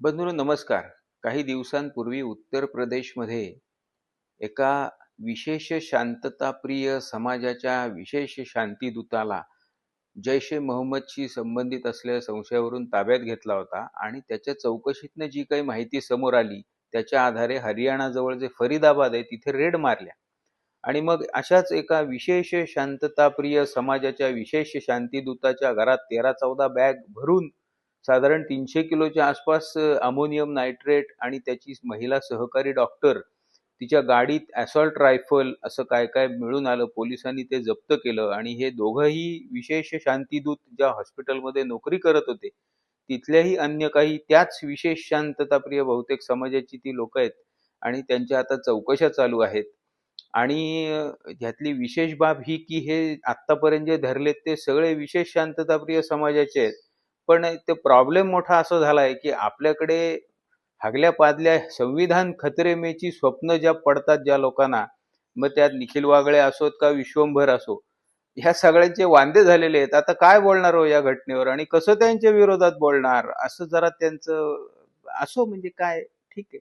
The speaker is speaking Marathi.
बंधूंनो नमस्कार. काही दिवसांपूर्वी उत्तर प्रदेशमध्ये एका विशेष शांतताप्रिय समाजाच्या विशेष शांतीदूताला जैश-ए मोहम्मदशी संबंधित असलेल्या संशयावरून ताब्यात घेतला होता आणि त्याच्या चौकशीतनं जी काही माहिती समोर आली त्याच्या आधारे हरियाणाजवळ जे फरीदाबाद आहे तिथे रेड मारल्या आणि मग अशाच एका विशेष शांतताप्रिय समाजाच्या विशेष शांतीदूताच्या घरात तेरा चौदा बॅग भरून साधारण तीनशे किलोच्या आसपास अमोनियम नायट्रेट आणि त्याची महिला सहकारी डॉक्टर तिच्या गाडीत ॲसॉल्ट रायफल असं काय काय मिळून आलं पोलिसांनी ते जप्त केलं आणि हे दोघंही विशेष शांतीदूत ज्या हॉस्पिटलमध्ये नोकरी करत होते तिथल्याही अन्य काही त्याच विशेष शांतताप्रिय बहुतेक समाजाची ती लोक आहेत आणि त्यांच्या आता चौकशा चालू आहेत. आणि ह्यातली विशेष बाब ही की हे आतापर्यंत जे धरलेत ते सगळे विशेष शांतताप्रिय समाजाचे आहेत. पण ते प्रॉब्लेम मोठा असा झालाय की आपल्याकडे हागल्या पादल्या संविधान खतरेमेची स्वप्न ज्या पडतात ज्या लोकांना मग त्यात निखिल वागळे असोत का विश्वंभर असो ह्या सगळ्यांचे वांदे झालेले आहेत. आता काय बोलणार हो या घटनेवर आणि कसं त्यांच्या विरोधात बोलणार? असं जरा त्यांचं असो म्हणजे काय? ठीक आहे.